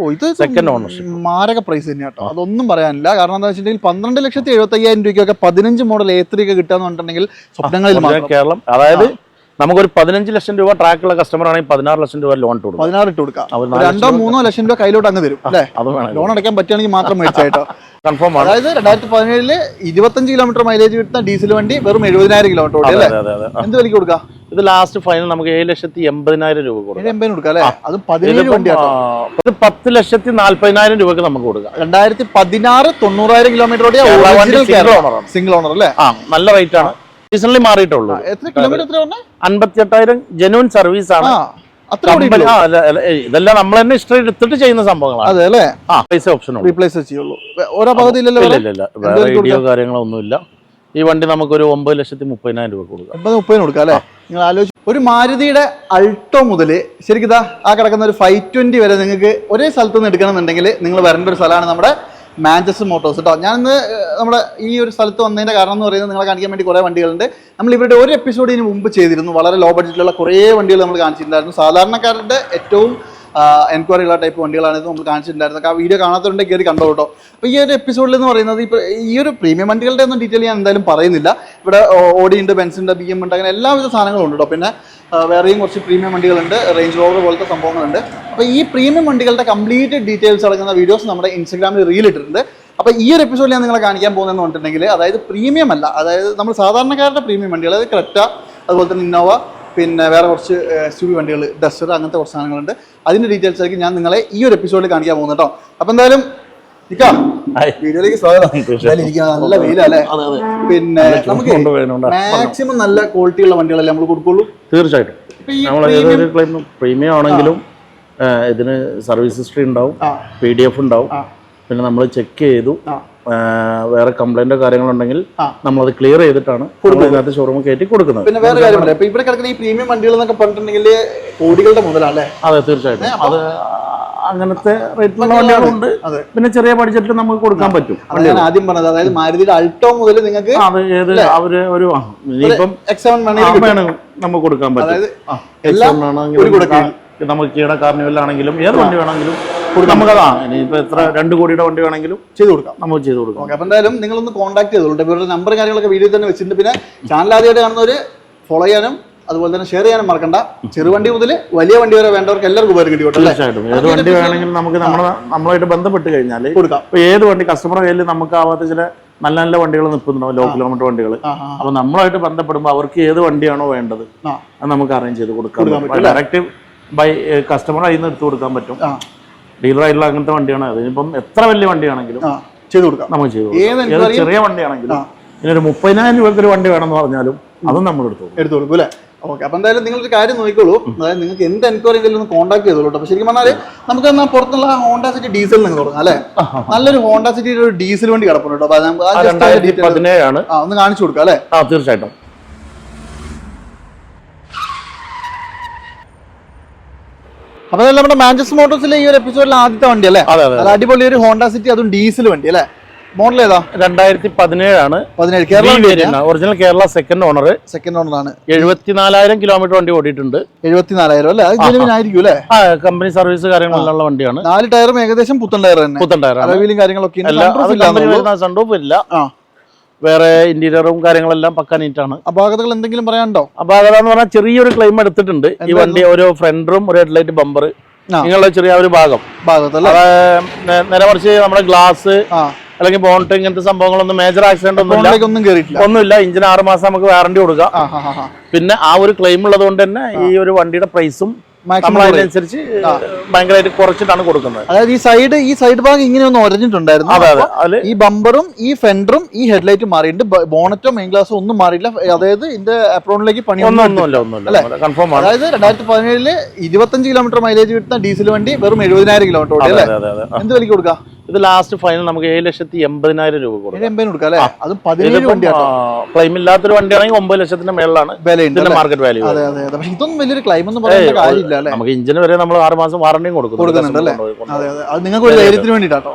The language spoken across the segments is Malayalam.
ഓ ഇത് സെക്കൻഡ് ഓണർഷിപ്പ് മാരക പ്രൈസ് തന്നെ കേട്ടോ അതൊന്നും പറയാനില്ല. കാരണം എന്താ വെച്ചിട്ടുണ്ടെങ്കിൽ പന്ത്രണ്ട് ലക്ഷത്തി എഴുപത്തി അയ്യായിരം രൂപയ്ക്കൊക്കെ പതിനഞ്ച് മോഡൽ എ ത്രീ ഒക്കെ കിട്ടാന്ന് പറഞ്ഞിട്ടുണ്ടെങ്കിൽ സ്വപ്നങ്ങളിൽ കേരളം അതായത് നമുക്കൊരു പതിനഞ്ച് ലക്ഷം രൂപ ട്രാക്കുള്ള കസ്റ്റമർ ആണെങ്കിൽ പതിനാറ് ലക്ഷം രൂപ ലോൺ കൊടുക്കും. പതിനാറ് ഇട്ട് കൊടുക്കാം. രണ്ടോ മൂന്നോ ലക്ഷം രൂപ കയ്യിലോട്ട് അങ്ങ് തരും അല്ലേ? അത് വേണം. ലോൺ അടയ്ക്കാൻ പറ്റുകയാണെങ്കിൽ മാത്രം മേടിച്ചായിട്ടോ കൺഫേം ആണ്. അതായത് രണ്ടായിരത്തി പതിനേഴിൽ ഇരുപത്തഞ്ച് കിലോമീറ്റർ മൈലേജ് കിട്ടുന്ന ഡീസൽ വണ്ടി വെറും എഴുപതിനായിരം കിലോമീറ്റർ അല്ലേ എന്ത് വിലക്ക് കൊടുക്കാം? ഇത് ലാസ്റ്റ് ഫൈനൽ നമുക്ക് ഏഴ് ലക്ഷത്തി എൺപതിനായിരം രൂപ കൊടുക്കാം. കൊടുക്കാം ഇത് പത്ത് ലക്ഷത്തി നാല്പതിനായിരം രൂപക്ക് നമുക്ക് കൊടുക്കാം. രണ്ടായിരത്തി പതിനാറ് തൊണ്ണൂറായിരം കിലോമീറ്റർ. സിംഗിൾ ഓണർ അല്ലേ? ആ നല്ല റേറ്റ് ആണ്. റീസെന്റ് മാറിയിട്ടുള്ളൂ. എത്ര കിലോമീറ്റർ അൻപത്തി എട്ടായിരം ജെനുവൻ സർവീസ് ആണ്. ഇതെല്ലാം നമ്മൾ തന്നെ ഇഷ്ടം എടുത്തിട്ട് ചെയ്യുന്ന സംഭവങ്ങളാണ്. അതെ അല്ലേ? ആ പൈസ ഓപ്ഷൻ റീപ്ലേസ് ചെയ്യുള്ളൂ. ഓരോ പകുതിയില്ലല്ലോ ഇല്ല ഇല്ല ഇല്ല. വേറെ റേഡിയോ കാര്യങ്ങളോ ഒന്നുമില്ല ഈ വണ്ടി നമുക്കൊരു ഒമ്പത് ലക്ഷത്തി മുപ്പതിനായിരം രൂപ കൊടുക്കാം. മുപ്പതിനു മുപ്പതിന് കൊടുക്കാം അല്ലേ? നിങ്ങൾ ആലോചിച്ച് ഒരു മാരുതിയുടെ അൾട്ടോ മുതൽ ശരിക്കും ആ കിടക്കുന്ന ഒരു ഫൈവ് ട്വന്റി വരെ നിങ്ങൾക്ക് ഒരേ സ്ഥലത്ത് നിന്ന് എടുക്കണമെന്നുണ്ടെങ്കിൽ നിങ്ങൾ വരേണ്ട ഒരു സ്ഥലമാണ് നമ്മുടെ മാഞ്ചസ്റ്റർ മോട്ടോഴ്സ് കേട്ടോ ഞാനിന്ന് നമ്മുടെ ഈ ഒരു സ്ഥലത്ത് വന്നതിന്റെ കാരണം എന്ന് പറയുന്നത് നിങ്ങളെ കാണിക്കാൻ വേണ്ടി കുറേ വണ്ടികളുണ്ട്. നമ്മൾ ഇവരുടെ ഒരു എപ്പിസോഡിന് മുമ്പ് ചെയ്തിരുന്നു. വളരെ ലോ ബഡ്ജറ്റിലുള്ള കുറേ വണ്ടികൾ നമ്മൾ കാണിച്ചിട്ടുണ്ടായിരുന്നു. സാധാരണക്കാരുടെ ഏറ്റവും എൻക്വയറി ഉള്ള ടൈപ്പ് വണ്ടികളാണ് ഇത് നമ്മൾ കാണിച്ചിട്ടുണ്ടായിരുന്നത്. ആ വീഡിയോ കാണാത്തവരുണ്ടെങ്കിൽ കയറി കണ്ടോ കേട്ടോ. അപ്പോൾ ഈ ഒരു എപ്പിസോഡിൽ എന്ന് പറയുന്നത് ഇപ്പോൾ ഈ ഒരു പ്രീമിയം വണ്ടികളുടെ ഒന്നും ഡീറ്റെയിൽ ഞാൻ എന്തായാലും പറയുന്നില്ല. ഇവിടെ ഓഡി ഉണ്ട് ബെൻസ് ഉണ്ട് ബി എം ഉണ്ട് അങ്ങനെ എല്ലാവിധ സാധനങ്ങളും ഉണ്ട് കേട്ടോ. പിന്നെ വേറെയും കുറച്ച് പ്രീമിയം വണ്ടികളുണ്ട്. റേഞ്ച് റോവർ പോലത്തെ സംഭവങ്ങളുണ്ട്. അപ്പോൾ ഈ പ്രീമിയം വണ്ടികളുടെ കംപ്ലീറ്റ് ഡീറ്റെയിൽസ് അടങ്ങുന്ന വീഡിയോസ് നമ്മുടെ ഇൻസ്റ്റാഗ്രാമിൽ റീൽ ഇട്ടിട്ടുണ്ട്. അപ്പോൾ ഈ ഒരു എപ്പിസോഡിൽ ഞാൻ നിങ്ങളെ കാണിക്കാൻ പോകുന്നതെന്ന് പറഞ്ഞിട്ടുണ്ടെങ്കിൽ അതായത് പ്രീമിയം അല്ല. അതായത് നമ്മൾ സാധാരണക്കാരുടെ പ്രീമിയം വണ്ടികൾ അതായത് ക്രെറ്റ അതുപോലെ തന്നെ ഇന്നോവ പിന്നെ വേറെ കുറച്ച് എസ് യു വണ്ടികൾ ഡസ്റ്റർ അങ്ങനത്തെ കുറച്ച് സാധനങ്ങളുണ്ട്. അതിന്റെ ഡീറ്റെയിൽസ് ആയിരിക്കും ഞാൻ നിങ്ങളെ ഈ ഒരു എപ്പിസോഡിൽ കാണിക്കാൻ പോകുന്നത് കേട്ടോ അപ്പോൾ എന്തായാലും. വീഡിയോയിലേക്ക് സ്വാഗതം. നല്ല വെയിലല്ലേ പിന്നെ നമുക്ക് മാക്സിമം നല്ല ക്വാളിറ്റി ഉള്ള വണ്ടികളല്ലേ നമ്മൾ കൊടുക്കുള്ളൂ? തീർച്ചയായിട്ടും. പ്രീമിയം ആണെങ്കിലും ഇതിന് സർവീസ് ഹിസ്റ്ററി ഉണ്ടാവും. പി ഡി എഫ് ഉണ്ടാവും. പിന്നെ നമ്മൾ ചെക്ക് ചെയ്തു. വേറെ കംപ്ലൈന്റോ കാര്യങ്ങളുണ്ടെങ്കിൽ നമ്മൾ അത് ക്ലിയർ ചെയ്തിട്ടാണ് ഇതിനകത്ത് ഷോറൂം കയറ്റി കൊടുക്കുന്നത്. പിന്നെ വേറെ കാര്യമല്ല ഇപ്പൊ ഇവിടെ കിടക്കുന്ന ഈ പ്രീമിയം വണ്ടികൾ എന്നൊക്കെ പറഞ്ഞിട്ടുണ്ടെങ്കിൽ കോടികളുടെ മുതലല്ലേ അതെ തീർച്ചയായിട്ടും. അത് അങ്ങനത്തെ റേറ്റിലുള്ള വണ്ടികളുണ്ട്. പിന്നെ ചെറിയ ബഡ്ജറ്റിൽ നമുക്ക് കൊടുക്കാൻ പറ്റും. ഞാൻ ആദ്യം പറഞ്ഞത്. അതായത് മാരുതിയുടെ അൾട്ടോ മുതൽ നിങ്ങൾക്ക് അത് ഏത് അവർ ഒരു ഇനിയിപ്പം വേണമെങ്കിൽ നമുക്ക് കൊടുക്കാൻ പറ്റും. അതായത് എല്ലാം X1 ആണെങ്കിലും ഒരു കൂടെ ആ, നമുക്ക് കീട കാർണിവലാണെങ്കിലും ഏത് വണ്ടി വേണമെങ്കിലും നമുക്കതാ. ഇനിയിപ്പോ എത്ര രണ്ട് കോടിയുടെ വണ്ടി വേണമെങ്കിലും ചെയ്തു കൊടുക്കാം. നമുക്ക് ചെയ്ത് കൊടുക്കാം. ഓക്കെ അപ്പൊ എന്തായാലും നിങ്ങളൊന്ന് കോൺടാക്ട് ചെയ്തോളൂ ഇവരുടെ നമ്പർ കാര്യങ്ങളൊക്കെ വീഡിയോ തന്നെ വെച്ചിട്ടുണ്ട്. പിന്നെ ചാനൽ ആദ്യമായിട്ട് കാണുന്നവര് ഫോളോ ചെയ്യാനും അതുപോലെ തന്നെ ഷെയർ ചെയ്യാനും മറക്കണ്ട. ചെറുവണ്ടി മുതൽ വലിയ വണ്ടി വരെ വേണ്ടവർക്ക് എല്ലാവർക്കും ഉപകാരം കിട്ടി അല്ലേ? തീർച്ചയായിട്ടും. ഏത് വണ്ടി വേണമെങ്കിലും നമുക്ക് നമ്മളെ നമ്മളായിട്ട് ബന്ധപ്പെട്ട് കഴിഞ്ഞാൽ കൊടുക്കാം. ഏത് വണ്ടി കസ്റ്റമർ കയ്യിൽ നമുക്കാവാത്ത ചില നല്ല നല്ല വണ്ടികൾ നിൽക്കുന്നുണ്ടാവും ലോ കിലോമീറ്റർ വണ്ടികൾ അപ്പൊ നമ്മളായിട്ട് ബന്ധപ്പെടുമ്പോൾ അവർക്ക് ഏത് വണ്ടിയാണോ വേണ്ടത്. അത് നമുക്ക് അറേഞ്ച് ചെയ്ത് കൊടുക്കാം ഡയറക്റ്റ് ബൈ കസ്റ്റമർ അതിൽ നിന്ന് എടുത്തു കൊടുക്കാൻ പറ്റും. ഡീലറായിട്ടുള്ള അങ്ങനത്തെ വണ്ടിയാണ്. അതിനിപ്പം എത്ര വലിയ വണ്ടിയാണെങ്കിലും ചെയ്തു കൊടുക്കാം. നമുക്ക് ചെയ്തു കൊടുക്കാം. ചെറിയ വണ്ടിയാണെങ്കിലും ഇനി ഒരു മുപ്പതിനായിരം രൂപയ്ക്ക് ഒരു വണ്ടി വേണമെന്ന് പറഞ്ഞാലും അതും നമ്മൾ എടുത്തു. എടുത്തു കൊടുക്കും അല്ലേ? ഓക്കെ അപ്പൊ എന്തായാലും നിങ്ങളൊരു കാര്യം നോക്കിക്കോളൂ. അതായത് നിങ്ങൾക്ക് എന്ത് എൻക്വയറി എന്തെങ്കിലും ഒന്ന് കോൺടാക്ട് ചെയ്തോളൂ കേട്ടോ. ശരിക്കും പറഞ്ഞാൽ നമുക്ക് എന്നാൽ പുറത്തുള്ള ഹോണ്ട സിറ്റി ഡീസൽ നിങ്ങൾ തുടങ്ങാം അല്ലേ? നല്ലൊരു ഹോണ്ട സിറ്റിയുടെ ഒരു ഡീസൽ വണ്ടി കിടപ്പുണ്ട് കേട്ടോ. ഒന്ന് കാണിച്ചു കൊടുക്കാം അല്ലേ? തീർച്ചയായിട്ടും. അപ്പൊ നമ്മുടെ മാഞ്ചസ്റ്റർ മോട്ടോഴ്സിലെ ഈ ഒരു എപ്പിസോഡിലെ ആദ്യത്തെ വണ്ടി അല്ലേ? അടിപൊളി ഒരു ഹോണ്ട സിറ്റി അതും ഡീസൽ വണ്ടി അല്ലേ? മോഡൽ ഏതാ? രണ്ടായിരത്തി പതിനേഴാണ് പതിനേഴ്. Kerala original Kerala second owner second owner ആണ്. എഴുപത്തിനാലായിരം കിലോമീറ്റർ വണ്ടി ഓടിയിട്ടുണ്ട്. എഴുപത്തിനാലായിരം അല്ലേ? ആയിരിക്കും അല്ലേ? കമ്പനി സർവീസ് കാര്യങ്ങളുള്ള വണ്ടിയാണ്. നാല് ടയറും ഏകദേശം പുത്തൻ ടയർ തന്നെ. പുത്തൻ ടയർ കാര്യങ്ങളൊക്കെ സൺറൂഫ് ഇല്ല. വേറെ ഇന്റീരിയറും കാര്യങ്ങളെല്ലാം പക്ക നീറ്റാണ് അപാകതകൾ എന്തെങ്കിലും പറയാനുണ്ടോ? അപാകത എന്ന് പറഞ്ഞാൽ ചെറിയൊരു ക്ലെയിം എടുത്തിട്ടുണ്ട്. ഈ വണ്ടി ഒരു ഫ്രണ്ടറും ഒരു ഹെഡ്ലൈറ്റ് ബമ്പർ നിങ്ങളുടെ ചെറിയ ഒരു ഭാഗം. നേരെ മറിച്ച് നമ്മുടെ ഗ്ലാസ് അല്ലെങ്കിൽ ബോണ്ട് ഇങ്ങനത്തെ സംഭവങ്ങളൊന്നും മേജർ ആക്സിഡന്റ് ഒന്നുമില്ല. ഒന്നും കയറിയിട്ടില്ല ഒന്നുമില്ല. ഇഞ്ചിന് ആറ് മാസം നമുക്ക് വാറണ്ടി കൊടുക്കാം. പിന്നെ ആ ഒരു ക്ലെയിം ഉള്ളത് കൊണ്ട് തന്നെ ഈ ഒരു വണ്ടിയുടെ പ്രൈസും നമ്മൾ അതിനനുസരിച്ച് ഭയങ്കരമായിട്ട് കുറച്ചിട്ടാണ് കൊടുക്കുന്നത്. അതായത് ഈ സൈഡ് ഈ സൈഡ് ഭാഗം ഇങ്ങനെ ഒന്ന് ഉരഞ്ഞിട്ടുണ്ടായിരുന്നു അതെ. അതെ ഈ ബമ്പറും ഈ ഫെൻഡറും ഈ ഹെഡ്ലൈറ്റും മാറിയിട്ടുണ്ട്. ബോണറ്റോ മെയിൻ ഗ്ലാസ് ഒന്നും മാറിയില്ല. അതായത് ഇതിന്റെ അപ്രോണിലേക്ക് പണി ഒന്നും ഒന്നുമില്ല ഒന്നുമില്ല. കൺഫേം ആണ്. അതായത് രണ്ടായിരത്തി പതിനേഴിൽ ഇരുപത്തഞ്ച് കിലോമീറ്റർ മൈലേജ് കിട്ടുന്ന ഡീസൽ വണ്ടി വെറും എഴുപതിനായിരം കിലോമീറ്റർ ഓടി അല്ലേ? എന്ത് വിലക്ക് കൊടുക്കാം? ഇത് ലാസ്റ്റ് ഫൈനൽ നമുക്ക് ഏഴ് ലക്ഷത്തി എൺപതിനായിരം രൂപ കൊടുക്കും. ക്ലൈം ഇല്ലാത്തൊരു വണ്ടിയാണെങ്കിൽ ഒമ്പത് ലക്ഷത്തിന്റെ മേളിലാണ്. ഇതിന്റെ മാർക്കറ്റ് വാല്യൂ പക്ഷെ ഇതൊന്നും വലിയൊരു ക്ലൈം ഒന്നും കാര്യമില്ല നമുക്ക് ഇഞ്ചിന് വരെ നമ്മൾ ആറ് മാസം വാറണ്ടിയും കൊടുക്കും കൊടുക്കുന്നുണ്ട്. നിങ്ങൾക്ക് ഒരു ധൈര്യത്തിന്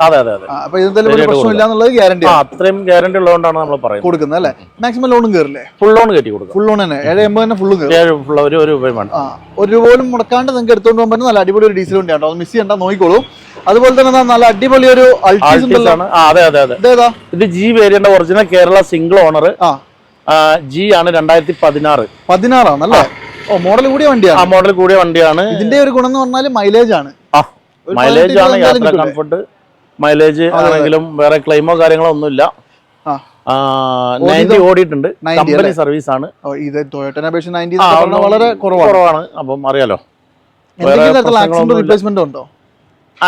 അതെ അതെ അതെ. അപ്പൊ ഇതെന്തായാലും ഒരു പ്രശ്നമില്ല എന്നുള്ളത് ഗ്യാരണ്ടി അത്രയും ഗ്യാരണ്ടി ഉള്ളതുകൊണ്ടാണ് നമ്മൾ പറയുന്നത്. കൊടുക്കുന്നത് അല്ലേ? മാക്സിമം ലോണും കയറില്ലേ? ഫുൾ ലോൺ കയറ്റി കൊടുക്കും. ഫുൾ ലോൺ തന്നെ. ഏഴ് എൺപത് തന്നെ ഫുള്ളും ഏഴ് ഒരു രൂപയും വേണ്ട. ഒരു രൂപ പോലും മുടക്കാണ്ട് നിങ്ങൾക്ക് എടുത്തുകൊണ്ട് പോകാൻ പറ്റുന്ന നല്ല അടിപൊളി ഒരു ഡീസൽ വണ്ടിയാണ് അത് മിസ് ചെയ്യണ്ട നോക്കിക്കോളൂ. അതുപോലെ തന്നെ നല്ല അടിപൊളി ഒരു അതെ അതെ അതെ. ഇത് G variant original Kerala single owner G ആണ് രണ്ടായിരത്തി പതിനാറ് പതിനാറാണല്ലേ ഓ മോഡൽ കൂടിയ വണ്ടിയാണ്. ആ മോഡൽ കൂടിയ വണ്ടിയാണ്. ഇതിന്റെ ഒരു ഗുണം എന്ന് പറഞ്ഞാൽ മൈലേജ് ആണ്. മൈലേജ് ആണ് യാത്ര കംഫർട്ട് മൈലേജ് ആണെങ്കിലും വേറെ ക്ലെയിമോ കാര്യങ്ങളോ ഒന്നുമില്ല. നയന്റി ഓടിയിട്ടുണ്ട്. കമ്പനി സർവീസ് ആണ്. ഇത് ടൊയോട്ടനെ അപേക്ഷിച്ച് വളരെ കുറവാണ്. അപ്പം അറിയാലോ. റീപ്ലേസ്മെന്റ് ഉണ്ടോ?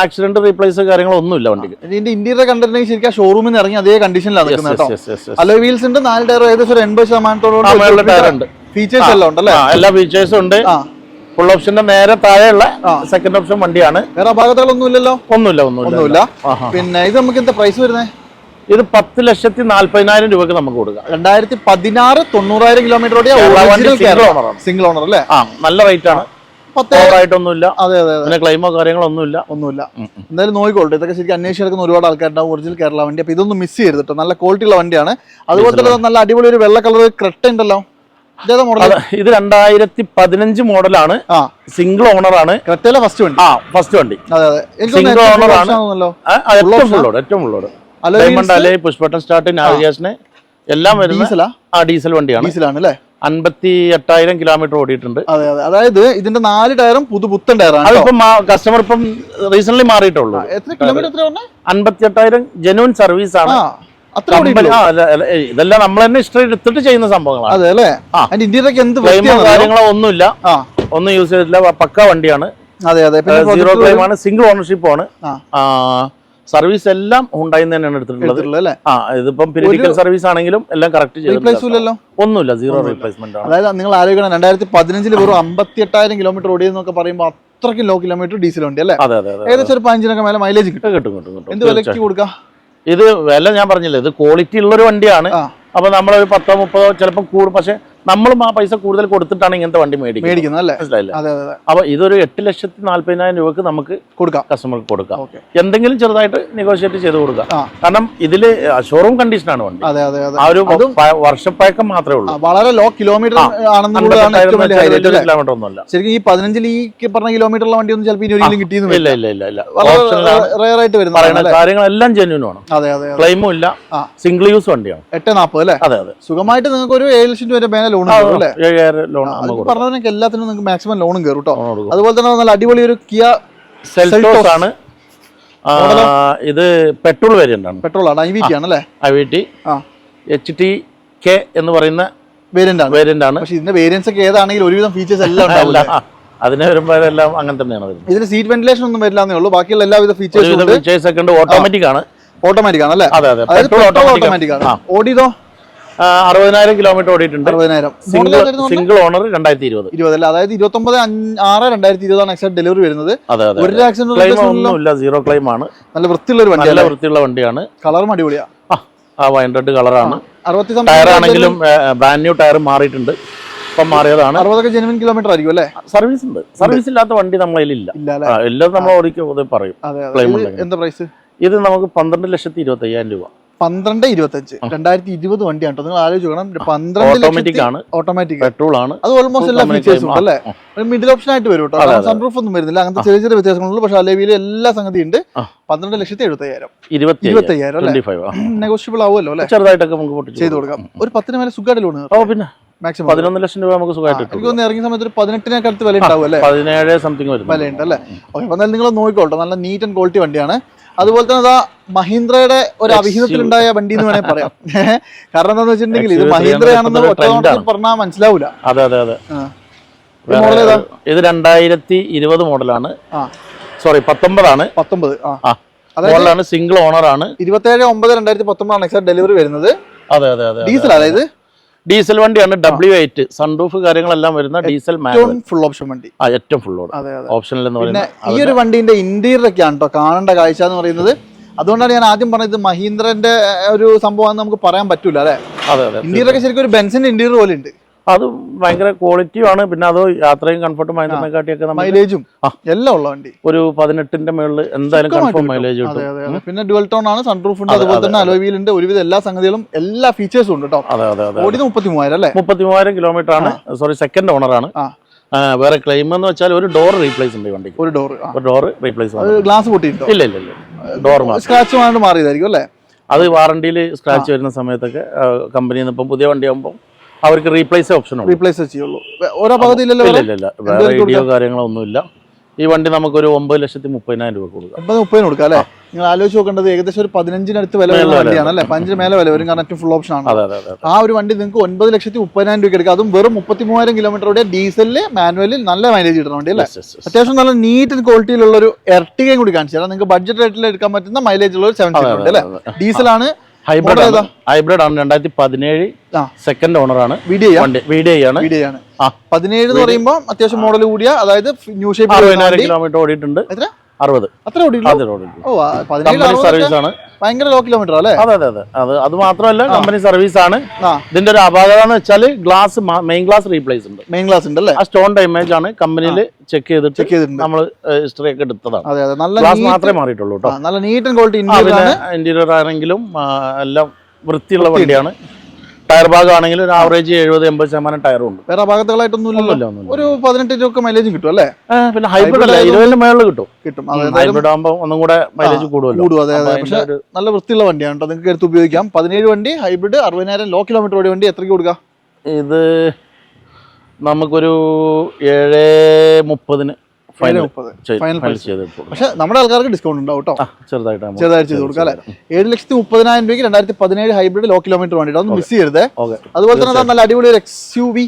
ആക്സിഡന്റ് റീപ്ലേസ് കാര്യങ്ങളൊന്നും ഇല്ല വണ്ടിക്ക് ഇതിന്റെ ഇന്റീരിയർ കണ്ടിട്ടുണ്ടെങ്കിൽ ശരിക്കും ഷോറൂമിൽ നിന്ന് ഇറങ്ങി അതേ കണ്ടീഷനിലാണ് നിൽക്കുന്നത്. അലോ വീൽസ് ഉണ്ട് നാല് ടയർ ഏകദേശം ഒരു എൺപത് ശതമാനത്തോളം ടയർ ഉണ്ട്. ഫീച്ചേഴ്സ് എല്ലാം ഉണ്ട് അല്ലേ എല്ലാ ഫീച്ചേഴ്സും ഉണ്ട്. ഫുൾ ഓപ്ഷന്റെ നേരെ താഴെയുള്ള സെക്കൻഡ് ഓപ്ഷൻ വണ്ടിയാണ്. വേറെ അപാകതകളൊന്നും ഇല്ലല്ലോ? ഒന്നുമില്ല ഒന്നുമില്ല. പിന്നെ ഇത് നമുക്ക് എന്താ പ്രൈസ് വരുന്നത് ഇത് പത്ത് ലക്ഷത്തി നാല്പതിനായിരം രൂപക്ക് നമുക്ക് കൊടുക്കാം. രണ്ടായിരത്തി പതിനാറ് തൊണ്ണൂറായിരം കിലോമീറ്റർ. സിംഗിൾ ഓണർ അല്ലേ? ആ നല്ല റേറ്റ് ആണ്. ഓവറായിട്ടൊന്നുമില്ല അതെ അതെ അതെ. ക്ലെയിമോ കാര്യങ്ങളോ ഒന്നുമില്ല. ഒന്നുമില്ല. എന്തായാലും നോയിക്കോട്ടെ ഇതൊക്കെ ശരിക്കും അന്വേഷിച്ച് നടക്കുന്ന ഒരുപാട് ആൾക്കാരുണ്ടാവും. ഒറിജിനൽ കേരള വണ്ടി. അപ്പൊ ഇതൊന്നും മിസ് ചെയ്യരുത് കേട്ടോ. നല്ല ക്വാളിറ്റി ഉള്ള വണ്ടിയാണ്. അതുപോലെ തന്നെ നല്ല അടിപൊളി ഒരു വെള്ള കളർ ക്രെട്ട ഉണ്ടല്ലോ. ഇത് രണ്ടായിരത്തി പതിനഞ്ച് മോഡലാണ് സിംഗിൾ ഓണർ ആണ്. ക്രെറ്റയിലെ ഫസ്റ്റ് വണ്ടി. ആ ഫസ്റ്റ് വണ്ടി. തോന്നുന്നു ഏറ്റവും ആണ്. ഏറ്റവും ഫുള്ളോട് ഏറ്റവും ഫുള്ളോട് Alloy ഡയമണ്ട് അലേ പുഷ്പട്ടൻ സ്റ്റാർട്ട് നാവിഗേഷന് എല്ലാം വരുന്ന ആ? ഡീസൽ വണ്ടിയാണ്. ഡീസലാണ് അല്ലേ? അൻപത്തി എട്ടായിരം കിലോമീറ്റർ ഓടിയിട്ടുണ്ട്. അതെ അതെ. അതായത് ഇതിന്റെ നാല് ടയറും പുതു പുത്തൻ ടയറാണ്. അതിപ്പം കസ്റ്റമർ ഇപ്പം റീസെന്റ് മാറിയിട്ടുള്ളൂ. എത്ര കിലോമീറ്റർ അൻപത്തി എട്ടായിരം ജനുവൻ സർവീസ് ആണ്. ഇതെല്ലാം നമ്മൾ തന്നെ ഇഷ്ടം എടുത്തിട്ട് ചെയ്യുന്ന സംഭവങ്ങളാണ്. അതെ അല്ലേ? എന്ത് കാര്യങ്ങളോ ഒന്നുമില്ല. ഒന്നും യൂസ് ചെയ്തിട്ടില്ല. പക്ക വണ്ടിയാണ്. അതെ അതെ. സീറോ ക്ലെയിം ആണ്. സിംഗിൾ ഓണർഷിപ്പ് ആണ്. ആ സർവീസ് എല്ലാം ഉണ്ടായി തന്നെയാണ് എടുത്തിട്ടുള്ളത്. ആ ഇതിപ്പം പിരിറ്റിക്കൽ സർവീസ് ആണെങ്കിലും എല്ലാം കറക്റ്റ് ഇല്ലല്ലോ? ഒന്നുമില്ല സീറോ റീപ്ലേസ്മെന്റ് ആണ്. അതായത് നിങ്ങൾ ആലോചിക്കണം രണ്ടായിരത്തി പതിനഞ്ചിൽ വെറും അമ്പത്തി എട്ടായിരം കിലോമീറ്റർ ഓടിയെന്നൊക്കെ പറയുമ്പോൾ അത്രയ്ക്കും ലോ കിലോമീറ്റർ ഡീസൽ വണ്ടി അല്ലേ? അതെ അതെ അതെ ഏകദേശം ഒരു പതിനഞ്ചിനൊക്കെ മേലെ മൈലേജ് കിട്ടും. കിട്ടും കിട്ടും എന്ത് വിലക്ക് കൊടുക്കാം? ഇത് വില ഞാൻ പറഞ്ഞില്ലേ ഇത് ക്വാളിറ്റി ഉള്ളൊരു വണ്ടിയാണ്. അപ്പൊ നമ്മളൊരു പത്തോ മുപ്പതോ ചിലപ്പോൾ കൂടും. പക്ഷെ നമ്മളും ആ പൈസ കൂടുതൽ കൊടുത്തിട്ടാണ് ഇങ്ങനത്തെ വണ്ടി മേടിക്കുന്നത്. മേടിക്കുന്നത് അല്ലേ? മനസ്സിലായില്ലേ? അപ്പൊ ഇതൊരു എട്ട് ലക്ഷത്തി നാല്പതിനായിരം രൂപക്ക് നമുക്ക് കൊടുക്കാം. കസ്റ്റമർക്ക് കൊടുക്കാം. എന്തെങ്കിലും ചെറുതായിട്ട് നെഗോഷിയേറ്റ് ചെയ്ത് കൊടുക്കാം. കാരണം ഇതിൽ ഷോറൂം കണ്ടീഷനാണ് വണ്ടി. ആ ഒരു വർഷപ്പഴക്കം മാത്രമേ ഉള്ളൂ. വളരെ ലോ കിലോമീറ്റർ കിലോമീറ്റർ ഒന്നുമല്ല. ശരിക്കും ഈ പതിനഞ്ചിൽ ഈ പറഞ്ഞ കിലോമീറ്ററുള്ള വണ്ടി ഒന്നും ചിലപ്പോൾ ഇനി കിട്ടിയെന്ന് ഇല്ല ഇല്ല ഇല്ല ഇല്ല. റയർ ആയിട്ട് വരുന്ന പറയുന്ന കാര്യങ്ങളെല്ലാം ജെന്യൂൻ ആണ്. അതെ അതെ ക്ലെയിമും ഇല്ല. സിംഗിൾ യൂസ് വണ്ടിയാണ്. എട്ട് നാൽപ്പത് അല്ലേ? അതെ അതെ. സുഖമായിട്ട് നിങ്ങൾക്ക് ഒരു ഏഴ് ലക്ഷം രൂപ മേലെ ലോൺ ഏഴായിരം ലോൺ പറഞ്ഞതിനൊക്കെ എല്ലാത്തിനും നിങ്ങൾക്ക് മാക്സിമം ലോണും കയറും കേട്ടോ അതുപോലെ തന്നെ നല്ല അടിപൊളി ഒരു കിയ സെൽട്ടോസ് ആണ്. ഇത് പെട്രോൾ വേരിയന്റ് ആണ്. പെട്രോൾ ആണ് ഐ വി ടി ആണല്ലേ I V T H T K എന്ന് പറയുന്ന വേരിയന്റ് ആണ്. വേരിയന്റ് ആണ്. പക്ഷെ ഇതിന്റെ വേരിയൻസ് ഒക്കെ ഏതാണെങ്കിലും ഒരുവിധം ഫീച്ചേഴ്സ് എല്ലാം ഉണ്ടാവില്ല? അതിനെ വരുമ്പോഴെല്ലാം അങ്ങനെ തന്നെയാണ് വരുന്നത്. ഇതിന് സീറ്റ് വെന്റിലേഷൻ ഒന്നും വരില്ലാന്നേ ഉള്ളൂ. ബാക്കിയുള്ള എല്ലാവിധ ഫീച്ചേഴ്സും ഫീച്ചേഴ്സ് ഒക്കെ ഉണ്ട്. ഓട്ടോമാറ്റിക് ആണ്. ഓട്ടോമാറ്റിക് ആണ് അല്ലേ? അതെ അതെ. പെട്രോൾ ഓട്ടോമാറ്റിക് ആണ്. ഓടിയതോ? അറുപതിനായിരം കിലോമീറ്റർ ഓടിയിട്ടുണ്ട്. അറുപതിനായിരം. സിംഗിൾ ഓണർ രണ്ടായിരത്തി ഇരുപത് ഇരുപത് അല്ല അതായത് ഇരുപത്തി ഒമ്പത് ആറ് രണ്ടായിരത്തി ഇരുപതാണ് എക്സാക്ട് ഡെലിവറി വരുന്നത്. ഒരു ആക്സിഡന്റ് ഒന്നുമില്ല സീറോ ക്ലെയിം ആണ്. നല്ല വൃത്തിയുള്ള ഒരു വണ്ടി നല്ല വൃത്തിയുള്ള വണ്ടിയാണ്. കളറും അടിപൊളിയാണ് ആ, വൈൻ റെഡ് കളറാണ് ടയർ ആണെങ്കിലും ബ്രാൻഡ് ന്യൂ ടയർ മാറിയിട്ടുണ്ട്. ഇപ്പം മാറിയതാണ്. അറുപതൊക്കെ ജെനുവിൻ കിലോമീറ്റർ ആയിരിക്കും അല്ലേ? സർവീസ് ഉണ്ട്. സർവീസ് ഇല്ലാത്ത വണ്ടി നമ്മളെ ഇല്ല. ഇല്ല എല്ലാം നമ്മൾ ഓടിക്കും പറയും. എന്താ പ്രൈസ് ഇത് നമുക്ക് പന്ത്രണ്ട് ലക്ഷത്തി ഇരുപത്തി അയ്യായിരം രൂപ. പന്ത്രണ്ട് ഇരുപത്തഞ്ച്. രണ്ടായിരത്തി ഇരുപത് വണ്ടിയാണ് കേട്ടോ നിങ്ങൾ ആലോചിക്കണം പന്ത്രണ്ട് ഓട്ടോമാറ്റിക് ആണ്. ഓട്ടോമാറ്റിക് പെട്രോൾ ആണ് അത് ഓൾമോസ്റ്റ് എല്ലാ ഫീച്ചേഴ്സും അല്ലെ മിഡിൽ ഓപ്ഷൻ ആയിട്ട് വരും കേട്ടോ. സൺപ്രൂഫ് ഒന്നും വരുന്നില്ല. അങ്ങനത്തെ ചെറിയ ചെറിയ വ്യത്യാസങ്ങളുള്ളൂ പക്ഷെ അലേവിയിൽ എല്ലാ സംഗതി ഉണ്ട്. പന്ത്രണ്ട് ലക്ഷത്തി എഴുപത്തയ്യായിരം. ഇരുപത്തി ഇരുപത്തയ്യായിരം നെഗോഷ്യബിൾ ആവുമല്ലോ അല്ലേ? ചെറുതായിട്ടൊക്കെ നമുക്ക് ചെയ്ത് കൊടുക്കാം. ഒരു പത്തിന് മേലെ സുഖമായിട്ട് ലോൺ പിന്നെ. മാക്സിമം പതിനൊന്ന് ലക്ഷം രൂപ നമുക്ക് സുഖമായിട്ട് എനിക്ക് ഇറങ്ങിയ സമയത്ത് ഒരു പതിനെട്ടിനൊക്കെ അടുത്ത് വില ഉണ്ടാവും അല്ലേ? പതിനേഴ് സംതിങ് വില ഉണ്ട് അല്ലേ? ഓക്കെ അപ്പൊ നിങ്ങൾ നോക്കിക്കോട്ടോ നല്ല നീറ്റ് ആൻഡ് ക്വാളിറ്റി വണ്ടിയാണ്. അതുപോലെ തന്നെ അതാ മഹീന്ദ്രയുടെ ഒരു അവിഹിതത്തിലുണ്ടായ വണ്ടി എന്ന് വേണേൽ പറയാം. കാരണം എന്താന്ന് വെച്ചിട്ടുണ്ടെങ്കിൽ ഇത് മഹീന്ദ്രയാണെന്ന് ഒറ്റ. പറഞ്ഞാൽ മനസ്സിലാവൂല. അതെ അതെ അതെ. ഇത് രണ്ടായിരത്തി ഇരുപത് മോഡലാണ്. സോറി പത്തൊമ്പതാണ്. പത്തൊമ്പത് മോഡലാണ് സിംഗിൾ ഓണർ ആണ് ഇരുപത്തേഴ് ഒമ്പത് രണ്ടായിരത്തി പത്തൊമ്പതാണ് എക്സാക്ട് ഡെലിവറി വരുന്നത്. അതെ അതെ അതെ ഡീസൽ അതായത് ഡീസൽ വണ്ടിയാണ് ഡബ്ല്യു എയ്റ്റ് സൺറൂഫ് കാര്യങ്ങളെല്ലാം വരുന്ന ഡീസൽ ഫുൾ ഓപ്ഷൻ വണ്ടി. ആ ഏറ്റവും ഫുൾ ഓപ്ഷനിൽ എന്ന് പിന്നെ പറയുന്നത് ഈ ഒരു വണ്ടിന്റെ ഇന്റീരിയർ ഒക്കെയാണ് കേട്ടോ കാണേണ്ട കാഴ്ച എന്ന് പറയുന്നത്. അതുകൊണ്ടാണ് ഞാൻ ആദ്യം പറഞ്ഞത് മഹീന്ദ്രന്റെ ഒരു സംഭവം നമുക്ക് പറയാൻ പറ്റൂല അല്ലെ? അതെ ഇന്റീരിയർ ഒക്കെ ശരിക്കും ഒരു ബെൻസിന്റെ ഇന്റീരിയർ പോലെ ഉണ്ട് അത് ഭയങ്കര ക്വാളിറ്റിയാണ് പിന്നെ അത് യാത്രയും കംഫർട്ടും കാട്ടിയൊക്കെ മൈലേജും എല്ലാം ഉള്ള വണ്ടി. ഒരു പതിനെട്ടിന്റെ മേളിൽ എന്തായാലും കൺഫേം മൈലേജ് കിട്ടും. പിന്നെ ഡുവൽ ടോൺ ആണ് സൺറൂഫ് ഉണ്ട്. അതുപോലെ അതെ, തന്നെ അലോവിയിൽ ഉണ്ട്. ഒരുവിധ എല്ലാ സംഗതികളും എല്ലാ ഫീച്ചേഴ്സും ഉണ്ട് കേട്ടോ അതെ അതെ അതെ ഓടിയത് മുപ്പത്തി മൂവായിരം അല്ലേ? മുപ്പത്തി മൂവായിരം കിലോമീറ്റർ ആണ് സോറി സെക്കൻഡ് ഓണർ ആണ്. ആ. ആ, വേറെ ക്ലെയിം എന്ന് വെച്ചാൽ ഒരു ഡോർ റീപ്ലേസ് ഉണ്ട് ഈ വണ്ടിക്ക്. ഒരു ഡോർ ഒരു ഡോർ റീപ്ലേസ് ഗ്ലാസ് പൊട്ടിയിട്ടോ ഇല്ല ഇല്ല ഇല്ല. ഡോർ സ്ക്രാച്ച് വാണ്ട് മാറിയതായിരിക്കും അല്ലേ? അത് വാറണ്ടിയിൽ സ്ക്രാച്ച് വരുന്ന സമയത്തൊക്കെ കമ്പനിയിൽ നിന്ന് ഇപ്പം പുതിയ വണ്ടി ആകുമ്പോൾ അവർക്ക് റീപ്ലേസ് ഓപ്ഷൻ റീപ്ലേസ് ചെയ്യുള്ളൂ. ഓരോ പകുതി ഇല്ലല്ലോ ഇല്ല ഇല്ല. ഇല്ല വേറെ ഐഡിയോ കാര്യങ്ങളോ ഒന്നുമില്ല. ഈ വണ്ടി നമുക്കൊരു ഒമ്പത് ലക്ഷത്തി മുപ്പതിനായിരം രൂപ കൊടുക്കാം. ഒമ്പത് മുപ്പതിന് കൊടുക്കാം അല്ലേ? നിങ്ങൾ ആലോചിച്ച് നോക്കേണ്ടത് ഏകദേശം ഒരു പതിനഞ്ചിനടുത്ത് വില വരുന്ന വണ്ടിയാണ് അല്ലേ? പതിനഞ്ചിന് മേലെ വില വരും കാരണം ഫുൾ ഓപ്ഷൻ ആണ്. ആ ഒരു വണ്ടി നിങ്ങൾക്ക് ഒൻപത് ലക്ഷത്തി മുപ്പതിനായിരം രൂപ എടുക്കാം. അതും വെറും മുപ്പത്തി മൂവായിരം കിലോമീറ്ററുടെ ഡീസലിൽ മാനുവലിൽ നല്ല മൈലേജ് കിട്ടുന്ന വണ്ടി അല്ലേ. അത്യാവശ്യം നല്ല നീറ്റ് ആൻഡ് ക്വാളിറ്റിയിലുള്ള ഒരു എർട്ടികയും കൂടി കാണിച്ചു തരാം. നിങ്ങൾക്ക് ബഡ്ജറ്റ് റേറ്റിൽ എടുക്കാൻ പറ്റുന്ന മൈലേജ് ഉള്ള ഒരു സെവൻ സീറ്റർ ഉണ്ട് അല്ലേ? ഡീസലാണ് ഹൈബ്രിഡ് ഹൈബ്രിഡ് ആണ്. രണ്ടായിരത്തി പതിനേഴ് സെക്കൻഡ് ഓണർ ആണ്. പതിനേഴ് എന്ന് പറയുമ്പോൾ അത്യാവശ്യം മോഡൽ കൂടിയ അതായത് ന്യൂ ഷേപ്പ് അറുപതിനായിരം കിലോമീറ്റർ ഓടിയിട്ടുണ്ട്. എത്ര? അറുപത്. അത്ര കമ്പനി സർവീസ് ആണ്. ഭയങ്കര ലോ കിലോമീറ്റർ അല്ലേ? അതെ അതെ അതെ. അത് അത് മാത്രമല്ല കമ്പനി സർവീസ് ആണ്. ഇതിന്റെ ഒരു അപാകത എന്ന് വെച്ചാൽ ഗ്ലാസ് മെയിൻ ഗ്ലാസ് റീപ്ലേസ് ഉണ്ട്. മെയിൻ ഗ്ലാസ് ഉണ്ട് അല്ലേ? ആ സ്റ്റോൺ ഡാമേജ് ആണ് കമ്പനിയിൽ ചെക്ക് ചെയ്തിട്ട് ചെക്ക് ചെയ്തിട്ടുണ്ട്. നമ്മൾ ഹിസ്റ്ററി ഒക്കെ എടുത്തതാണ്. അതെ അതെ. നല്ല ഗ്ലാസ് മാത്രമേ മാറിയിട്ടുള്ളൂ കേട്ടോ നല്ല നീറ്റ് ആൻഡ് ക്വാളിറ്റി ഇന്റീരിയർ ആണെങ്കിലും എല്ലാം വൃത്തിയുള്ള വണ്ടിയാണ്. ടയർ ഭാഗം ആണെങ്കിലും ഒരു ആവറേജ് എഴുപത് എൺപത് ശതമാനം ടയറും ഉണ്ട്. വേറെ ഭാഗത്തുകളായിട്ടൊന്നും ഇല്ലല്ലോ. ഒരു രൂപ മൈലേജും കിട്ടും അല്ലേ? പിന്നെ ഹൈബ്രിഡ് അല്ല ഇരുപതിന് മേളിൽ കിട്ടും. കിട്ടും. ഹൈബ്രിഡ് ആകുമ്പോൾ ഒന്നും കൂടെ മൈലേജ് കൂടുമല്ലോ കൂടും. അതെ അതെ. ഒരു നല്ല വൃത്തിയുള്ള വണ്ടിയാണ് കേട്ടോ. നിങ്ങൾക്ക് എടുത്ത് ഉപയോഗിക്കാം. പതിനേഴ് വണ്ടി ഹൈബ്രിഡ് അറുപതിനായിരം ലോ കിലോമീറ്റർ ഓടിയ വണ്ടി എത്രയ്ക്ക് കൊടുക്കാം? ഇത് നമുക്കൊരു ഏഴ് മുപ്പതിന്. Final final. ചെയ്ത് നമ്മുടെ ആൾക്കാർക്ക് ഡിസ്കൗണ്ട് ഉണ്ടാവും കേട്ടോ. ചെറുതായിട്ട് ചെറുതായിട്ട് ചെയ്ത് കൊടുക്കാം അല്ലേ? ഏഴ് ലക്ഷത്തി മുപ്പതിനായിരം രൂപയ്ക്ക് രണ്ടായിരത്തി പതിനേഴ് ഹൈബ്രിഡ് ലോ കിലോമീറ്റർ വണ്ടി ഒന്ന് മിസ് ചെയ്യരുത് അതുപോലെ തന്നെ നല്ല അടിപൊളി ഒരു എക്സ് യു വി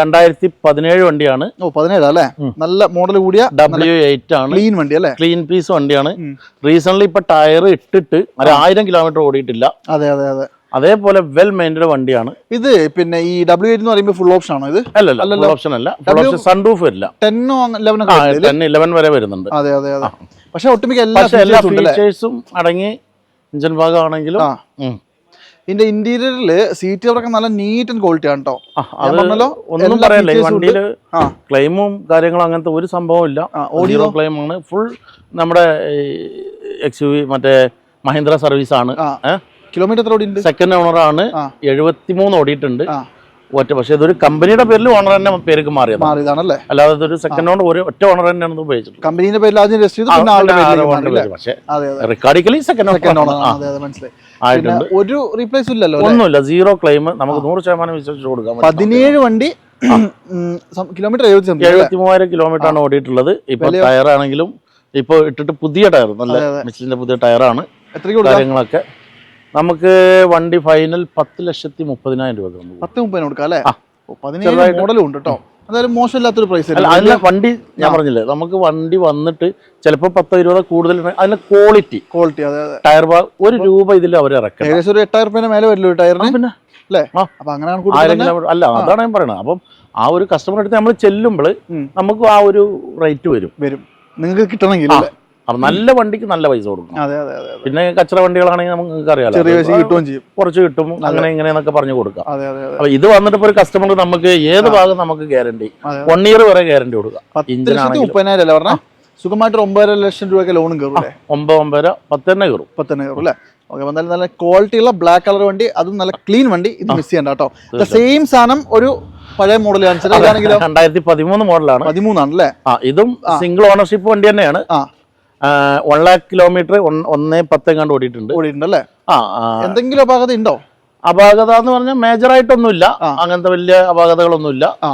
രണ്ടായിരത്തി പതിനേഴ് വണ്ടിയാണ്. ഓ പതിനേഴ് അല്ലേ? നല്ല മോഡൽ കൂടിയ ഡബ്ല്യു എയ്റ്റ് ആണ്. ക്ലീൻ വണ്ടി അല്ലേ? ക്ലീൻ പീസ് വണ്ടിയാണ്. റീസെന്റ് ഇപ്പൊ ടയർ ഇട്ടിട്ട് ഒരു ആയിരം കിലോമീറ്റർ ഓടിയിട്ടില്ല. അതെ അതെ അതെ. അതേപോലെ വെൽ മെയിന്റഡ് വണ്ടിയാണ്. ഇത് പിന്നെ ഈ ഡബ്ല്യു എയ്റ്റ് എന്ന് പറയുമ്പോൾ ഫുൾ ഓപ്ഷൻ ആണോ ഇത്? അല്ലല്ല ഫുൾ ഓപ്ഷൻ അല്ല. സൺ ഓപ്ഷൻ സൺറൂഫ് വരില്ല ടെന്നോ ലെവനോ ടെൻ ഇലവൻ വരെ വരുന്നുണ്ട്. അതെ അതെ അതെ. പക്ഷെ ഒട്ടുമിക്ക എല്ലാ ഫീച്ചേഴ്സും അടങ്ങി ഇഞ്ചൻ ഭാഗമാണെങ്കിലും ഇതിന്റെ ഇന്റീരിയറിൽ സീറ്റ് കവറൊക്കെ നല്ല നീറ്റ് ആൻഡ് ക്വാളിറ്റി ആണ് കേട്ടോ പറഞ്ഞല്ലോ, ഒന്നും പറയല്ല ഈ വണ്ടിയിൽ ക്ലെയിമും കാര്യങ്ങളും അങ്ങനത്തെ ഒരു സംഭവം ഇല്ല. ഓഡിയോ ക്ലെയിം ആണ്. ഫുൾ നമ്മുടെ എക്സ് യു വി മറ്റേ മഹീന്ദ്ര സർവീസ് ആണ്. കിലോമീറ്റർ എത്ര ഓടി സെക്കൻഡ് ഓണർ ആണ്. ആ. എഴുപത്തിമൂന്ന് ഓടിയിട്ടുണ്ട്. ഒറ്റ പക്ഷേ ഇതൊരു കമ്പനിയുടെ പേരിൽ ഓണർ തന്നെ പേർക്ക് മാറിയത് മാറിയതാണല്ലേ? അല്ലാതെ ഒരു സെക്കൻഡ് ഓണർ ഒരു ഒറ്റ ഓണർ തന്നെയാണ് ഉപയോഗിച്ചത് കമ്പനീന്റെ പേരിൽ ആദ്യം രജിസ്റ്റർ ചെയ്തു പിന്നെ ആളുടെ പേരിൽ പക്ഷേ റെക്കാർഡിക്കലി സെക്കൻഡ് സെക്കൻഡ് ഓണർ മനസ്സിലായി. ഒരു റീപ്ലേസ് ഇല്ലല്ലോ ഒന്നുമില്ല സീറോ ക്ലെയിം നമുക്ക് നൂറ് ശതമാനം വിശ്വസിച്ച് കൊടുക്കാം പതിനേഴ് വണ്ടി കിലോമീറ്റർ എഴുപത്തി മൂവായിരം കിലോമീറ്റർ ആണ് ഓടിയിട്ടുള്ളത്. ഇപ്പൊ ടയർ ആണെങ്കിലും ഇപ്പൊ ഇട്ടിട്ട് പുതിയ ടയർ നല്ല മിച്ചിലിന്റെ പുതിയ ടയറാണ് കാര്യങ്ങളൊക്കെ. നമുക്ക് വണ്ടി ഫൈനൽ പത്ത് ലക്ഷത്തി മുപ്പതിനായിരം രൂപ പത്ത് മുപ്പതിനായിരം കൊടുക്കാം അല്ലേ? പതിനേഴ് മോഡലും ഉണ്ട് കേട്ടോ അതായത് മോശമില്ലാത്തൊരു പ്രൈസ് അല്ല വണ്ടി ഞാൻ പറഞ്ഞില്ലേ നമുക്ക് വണ്ടി വന്നിട്ട് ചിലപ്പോ പത്തോ ഇരുപതോ കൂടുതൽ അതിന്റെ ക്വാളിറ്റി ക്വാളിറ്റി ടയർ ഒരു രൂപ ഇതിൽ അവർ ഇറക്കാം ഏകദേശം ഒരു എട്ടായിരം രൂപ മേലെ വരില്ല ഒരു ടയറിന് പിന്നെ. അല്ലേ. അപ്പൊ അങ്ങനെയാണ് അല്ല അതാണ് ഞാൻ പറയണത്. അപ്പം ആ ഒരു കസ്റ്റമർ അടുത്ത് നമ്മൾ ചെല്ലുമ്പോൾ നമുക്ക് ആ ഒരു റേറ്റ് വരും. വരും. നിങ്ങൾക്ക് കിട്ടണമെങ്കിൽ അപ്പം നല്ല വണ്ടിക്ക് നല്ല പൈസ കൊടുക്കും പിന്നെ കച്ചറ വണ്ടികളാണെങ്കിൽ നമുക്ക് അറിയാലോ കുറച്ച് കിട്ടും അങ്ങനെ ഇങ്ങനെ എന്നൊക്കെ പറഞ്ഞു കൊടുക്കാം. അപ്പൊ ഇത് വന്നിട്ട് ഒരു കസ്റ്റമർ നമുക്ക് ഏത് ഭാഗം നമുക്ക് ഗ്യാരണ്ടി. വൺ ഇയർ വരെ ഗ്യാരണ്ടി കൊടുക്കാം പത്ത് സുഖമായിട്ട് ഒമ്പതര ലക്ഷം രൂപയൊക്കെ ലോണും കയറും ഒമ്പത് ഒമ്പതര പത്ത് തന്നെ കയറും. ഇപ്പൊ തന്നെ കയറും അല്ലേ? ഓക്കെ എന്തായാലും നല്ല ക്വാളിറ്റി ഉള്ള ബ്ലാക്ക് കളർ വണ്ടി അതും നല്ല ക്ലീൻ വണ്ടി ഇത് മിസ് ചെയ്യണ്ട കേട്ടോ. സെയിം സാധനം ഒരു പഴയ മോഡൽ രണ്ടായിരത്തി പതിമൂന്ന് മോഡലാണ് പതിമൂന്നാണ് അല്ലേ? ഇതും സിംഗിൾ ഓണർഷിപ്പ് വണ്ടി തന്നെയാണ്. ആ. വൺ ലാക്ക് കിലോമീറ്റർ ഒന്നേ പത്ത് കണ്ട് ഓടിയിട്ടുണ്ട്. ഓടിയിട്ടുണ്ട് അല്ലേ ആ. എന്തെങ്കിലും അപാകത ഉണ്ടോ? അപാകത എന്ന് പറഞ്ഞാൽ മേജർ ആയിട്ടൊന്നുമില്ല അങ്ങനത്തെ വലിയ അപാകതകളൊന്നുമില്ല. ആ.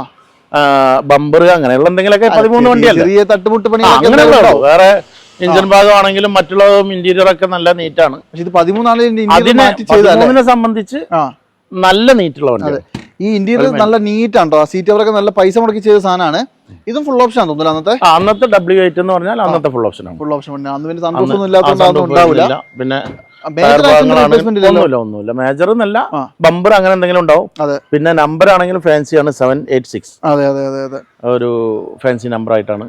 ബമ്പർ അങ്ങനെയുള്ള എന്തെങ്കിലുമൊക്കെ പതിമൂന്ന് വണ്ടിയല്ലേ? ചെറിയ തട്ടുമുട്ട് പണി അങ്ങനെയുള്ള. വേറെ ഇഞ്ചൻ ഭാഗമാണെങ്കിലും മറ്റുള്ളതും ഇന്റീരിയർ ഒക്കെ നല്ല നീറ്റാണ് പക്ഷെ ഇത് പതിമൂന്നാണ് അതിനെ സംബന്ധിച്ച് നല്ല നീറ്റുള്ള വണ്ടി ഈ ഇന്ത്യയിൽ നല്ല നീറ്റ് ആണ് ആ സീറ്റ് അവരൊക്കെ നല്ല പൈസ മുടക്കി ചെയ്ത സാധനമാണ്. ഇതും ഫുൾ ഓപ്ഷൻ ആണ് തോന്നുന്നില്ല അന്നത്തെ? അന്നത്തെ ഡബ്ല്യു എയ്റ്റ് എന്ന് പറഞ്ഞാൽ അന്നത്തെ ഫുൾ ഓപ്ഷൻ ആണ്. ഫുൾ ഓപ്ഷൻ വണ്ടി അന്ന് പിന്നെ സന്തോഷമൊന്നും ഇല്ലാത്തതുകൊണ്ട് ഉണ്ടാവില്ല. പിന്നെ മേജർ ഒന്നുമില്ല ഒന്നുമില്ല. എന്നല്ല ബമ്പർ അങ്ങനെ എന്തെങ്കിലും ഉണ്ടാവും. പിന്നെ നമ്പർ ആണെങ്കിലും ഫാൻസി ആണ് സെവൻ എയ്റ്റ് സിക്സ് ഒരു ഫാൻസി നമ്പർ ആയിട്ടാണ്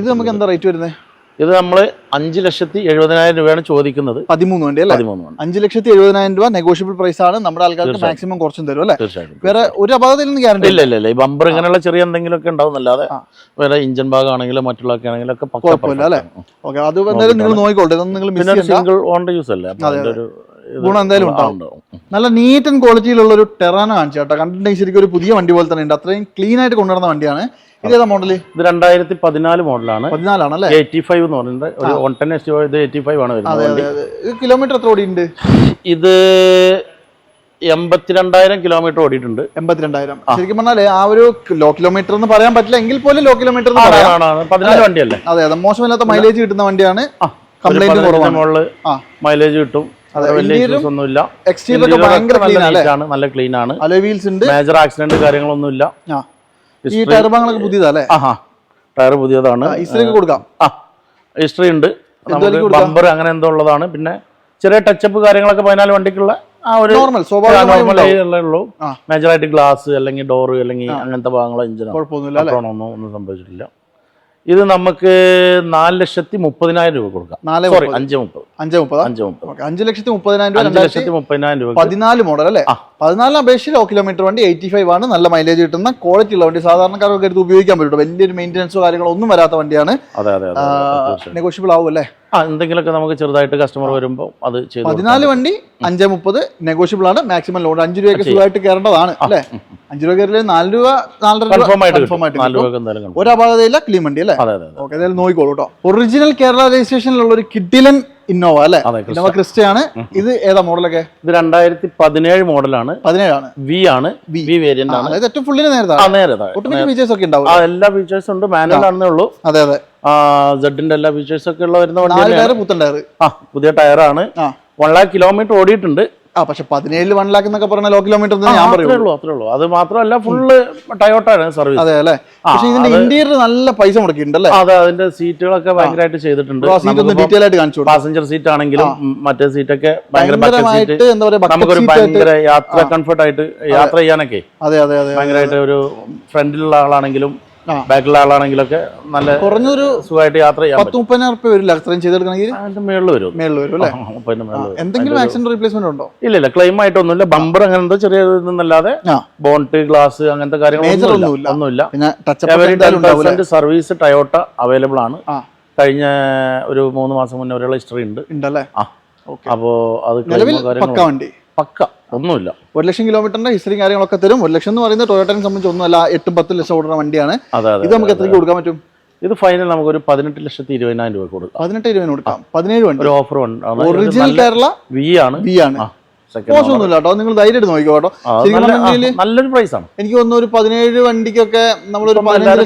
ഇത് നമുക്ക് എന്താ റേറ്റ് വരുന്നത്? ഇത് നമ്മൾ അഞ്ച് ലക്ഷത്തി എഴുപതിനായിരം രൂപയാണ് ചോദിക്കുന്നത്. പതിമൂന്ന് വണ്ടി അല്ലേ? പതിമൂന്ന് അഞ്ച് ലക്ഷത്തി എഴുപതിനായിരം രൂപ നെഗോഷ്യബിൾ പ്രൈസ് ആണ്. നമ്മുടെ ആൾക്കാർക്ക് മാക്സിമം കുറച്ചും തരും അല്ലേ? തീർച്ചയായിട്ടും. വേറെ ഒരു അപകടത്തിൽ നിന്ന് ഗ്യാരണ്ടി ഇല്ല ഇല്ല ഇല്ല. ഈ ബമ്പർ ഇങ്ങനെയുള്ള ചെറിയ എന്തെങ്കിലും ഒക്കെ ഉണ്ടാവും. അല്ലാതെ വേറെ ഇഞ്ചൻ ഭാഗമാണെങ്കിലും മറ്റുള്ളതൊക്കെ ആണെങ്കിലും ഒക്കെ കുഴപ്പമില്ല അല്ലേ. ഓക്കെ അത് എന്തായാലും നിങ്ങൾ നോക്കിക്കോട്ടെ ഇതൊന്നും നിങ്ങൾ സിംഗിൾ ഓൺ യൂസ് അല്ലേ? ഒരു ഗുണം എന്തായാലും. ഉണ്ടാവും. നല്ല നീറ്റ് ആൻഡ് ക്വാളിറ്റിയിലുള്ള ഒരു ടെറാന കാണിച്ചു കേട്ടോ കണ്ടിട്ടുണ്ടെങ്കിൽ ശരിക്കും ഒരു പുതിയ വണ്ടി പോലെ തന്നെ ഉണ്ട്. അത്രയും ക്ലീൻ ആയിട്ട് കൊണ്ടുവരുന്ന വണ്ടിയാണ്. ഇത് മോഡൽ മോഡൽ ഇത് രണ്ടായിരത്തി പതിനാല് മോഡലാണ് പതിനാലാണല്ലേ? എയ്റ്റി ഫൈവ് എന്ന് പറയുന്നത്. ഒരു വൺ ടെൻ എസ് ഇത് എയ്റ്റി ഫൈവ് ആണ് വരുന്നത് കിലോമീറ്റർ എത്ര ഓടിയുണ്ട് ഇത് എൺപത്തിരണ്ടായിരം കിലോമീറ്റർ ഓടിയിട്ടുണ്ട്. എൺപത്തിരണ്ടായിരം. ശരിക്കും പറഞ്ഞാലേ ആ ഒരു ലോ കിലോമീറ്റർ എന്ന് പറയാൻ പറ്റില്ല. എങ്കിൽ പോലും ലോ കിലോമീറ്റർ. പതിനാല് വണ്ടിയല്ലേ? അതെ അതെ. മോശമില്ലാത്ത മൈലേജ് കിട്ടുന്ന വണ്ടിയാണ്. കംപ്ലൈന്റ് കുറവാണ്. മൈലേജ് കിട്ടും. ഒന്നുമില്ല. എക്സ്റ്റീരിയർ നല്ല ക്ലീൻ ആണ് വീൽസ് ഉണ്ട്. മേജർ ആക്സിഡന്റ് കാര്യങ്ങളൊന്നുമില്ല. ഈ ടയർ ഭാഗങ്ങളൊക്കെ പുതിയതല്ലേ ആഹാ ടയർ പുതിയതാണ്. ഇസ്രേക്ക് കൊടുക്കാം. ആ ഹിസ്റ്ററി ഉണ്ട്? ബമ്പർ അങ്ങനെ എന്തോ ഉള്ളതാണ്. പിന്നെ ചെറിയ ടച്ചപ്പ് കാര്യങ്ങളൊക്കെ പതിനാല് വണ്ടിക്കുള്ള ആ ഒരു നോർമൽ ഉള്ളൂ. ആ. ഗ്ലാസ് അല്ലെങ്കിൽ ഡോറ് അല്ലെങ്കിൽ അങ്ങനത്തെ ഭാഗങ്ങളോ എഞ്ചിനോ ഒന്നും ഒന്നും സംഭവിച്ചിട്ടില്ല. ഇത് നമുക്ക് നാല് ലക്ഷത്തി മുപ്പതിനായിരം രൂപ കൊടുക്കാം. നാല് സോറി അഞ്ച് മുപ്പത്. അഞ്ച് മുപ്പത്? അഞ്ച് മുപ്പത്. അഞ്ച് ലക്ഷത്തി മുപ്പതിനായിരം രൂപ അഞ്ച് ലക്ഷത്തി മുപ്പതിനായിരം രൂപ പതിനാല് മോഡൽ അല്ലേ? പതിനാല് പതിനാലിന് അപേക്ഷിച്ച് ലോ കിലോമീറ്റർ വണ്ടി എയ്റ്റി ഫൈവ് ആണ്. നല്ല മൈലേജ് കിട്ടുന്ന ക്വാളിറ്റി ഉള്ള വണ്ടി. സാധാരണക്കാരൊക്കെ എടുത്ത് ഉപയോഗിക്കാൻ പറ്റും വലിയൊരു മെയിന്റെനൻസോ കാര്യങ്ങളോ ഒന്നും വരാത്ത വണ്ടിയാണ്. അതെ അതെ. നെഗോഷ്യബിൾ ആവും അല്ലേ? ആ എന്തെങ്കിലുമൊക്കെ നമുക്ക് ചെറുതായിട്ട് കസ്റ്റമർ വരുമ്പോൾ അത് ചെയ്തു പതിനാല് വണ്ടി അഞ്ച് മുപ്പത് നെഗോഷ്യബിൾ ആണ്. മാക്സിമം ലോഡ് അഞ്ച് രൂപയൊക്കെ സുഖമായിട്ട് കയറേണ്ടതാണ് അല്ലേ? അഞ്ച് രൂപ കയറില്ല നാല് രൂപ നാലര രൂപ. ഒരു അപാകതയില്ല ക്ലീൻ വണ്ടി അല്ലേ? ഓക്കെ ഏതായാലും നോക്കിക്കോളൂ കേട്ടോ ഒറിജിനൽ കേരള രജിസ്ട്രേഷനിലുള്ള ഒരു കിഡിലൻ ഇന്നോവ അല്ലെ? ഇന്നോവ ക്രിസ്റ്റയാണ്. ഇത് ഏതാ മോഡലൊക്കെ? ഇത് രണ്ടായിരത്തി പതിനേഴ് മോഡലാണ്. പതിനേഴാണ്. വി ആണ്. വി വേരിയന്റ് ആണ്. അതായത് ഏറ്റവും ഫുള്ളിന് നേരത്തെ ഫീച്ചേഴ്സ് ഒക്കെ ഉണ്ടാവും. എല്ലാ ഫീച്ചേഴ്സും ഉണ്ട്. മാനുവൽ ആണെന്നേ ഉള്ളൂ. അതെ അതെ. ജഡിന്റെ എല്ലാ ഫീച്ചേഴ്സ് ഒക്കെ ഉള്ള വരുന്ന വണ്ടി നാല് തന്നെയാണ്. ടയർ പുത്തൻ ടയർ ആ പുതിയ ടയറാണ്. വൺ ലാക്ക് കിലോമീറ്റർ ഓടിയിട്ടുണ്ട്. ആ പക്ഷെ പതിനേഴിൽ വൺ ലാക്ക് എന്നൊക്കെ പറഞ്ഞ ലോ കിലോമീറ്റർ ഞാൻ പറയുള്ളൂ അത്രേ ഉള്ളൂ അത് മാത്രമല്ല ഫുള്ള് ടയോട്ടാണ് സർവീസ് അതെ അല്ലേ? പക്ഷെ ഇതിന്റെ ഇന്റീരിയർ നല്ല പൈസ മുടക്കിയിട്ടുണ്ട് അല്ലേ? അതെ അതിന്റെ സീറ്റുകളൊക്കെ ഭയങ്കരമായിട്ട് ചെയ്തിട്ടുണ്ട്. ഡീറ്റെയിൽ ആയിട്ട് കാണിച്ചു പാസഞ്ചർ സീറ്റ് ആണെങ്കിലും മറ്റേ സീറ്റൊക്കെ ഭയങ്കര സീറ്റ് ഭയങ്കരമായിട്ട് എന്താ പറയുക നമുക്കൊരു ഭയങ്കര യാത്ര കംഫർട്ട് ആയിട്ട് യാത്ര ചെയ്യാനൊക്കെ അതെ അതെ അതെ ഭയങ്കരമായിട്ട് ഒരു ഫ്രണ്ടിലുള്ള ആളാണെങ്കിലും. ബാക്കിലുള്ള ആളാണെങ്കിലൊക്കെ നല്ല കുറഞ്ഞൊരു സുഖമായിട്ട് യാത്ര ചെയ്യാം പത്ത് മുപ്പതിനായിരം റുപ്യ വരില്ല? അത്രയും ചെയ്തെടുക്കണമെങ്കിൽ? അതിന്റെ മേളിൽ വരും. മേളിൽ വരും അല്ലേ? മുപ്പതിന്റെ മേളിൽ എന്തെങ്കിലും ആക്സിഡന്റ് റീപ്ലേസ്മെന്റ് ഉണ്ടോ? ഇല്ല ഇല്ല ക്ലെയിം ആയിട്ടൊന്നുമില്ല. ബമ്പർ അങ്ങനെ എന്തോ ചെറിയ ഇതൊന്നല്ലാതെ ബോണ്ട് ഗ്ലാസ് അങ്ങനത്തെ കാര്യങ്ങളൊന്നുമില്ല. ഒന്നുമില്ല. സർവീസ് ടയോട്ട അവൈലബിൾ ആണ്. കഴിഞ്ഞ ഒരു മൂന്ന് മാസം മുന്നേ ഒരാളെ ഹിസ്റ്ററി ഉണ്ട്. ഉണ്ടല്ലേ? ആ. അപ്പോ അത് പക്ക വണ്ടി? പക്ക. ഒന്നുമില്ല. ഒരു ലക്ഷം കിലോമീറ്ററിന്റെ ഹിസ്റ്ററി കാര്യങ്ങളൊക്കെ തരും. ഒരു ലക്ഷം എന്ന് പറയുന്നത് ടൊയോട്ടനെ സംബന്ധിച്ച് ഒന്നുമല്ല എട്ടും പത്തും ലക്ഷം ഓടുന്ന വണ്ടിയാണ്. അതെ അതെ ഇത് നമുക്ക് എത്രയ്ക്ക് കൊടുക്കാൻ പറ്റും? ഇത് ഫൈനൽ നമുക്ക് ഒരു പതിനെട്ട് ലക്ഷത്തി ഇരുപതിനായിരം രൂപ കൊടുക്കാം. പതിനെട്ട് ഇരുപതിന് കൊടുക്കാം. പതിനേഴ് വണ്ടി. ഒരു ഓഫർ ഉണ്ട് ഒറിജിനൽ കേരള വി ആണ്. വി ആണ്. മോശമൊന്നുമില്ല കേട്ടോ. നിങ്ങൾ ധൈര്യമായിട്ട് നോക്കിക്കോ കേട്ടോ. നല്ലൊരു പ്രൈസ് ആണ്. എനിക്ക് തോന്നുന്നു ഒരു പതിനേഴ് വണ്ടിക്കൊക്കെ നമ്മളൊരു പതിനഞ്ച്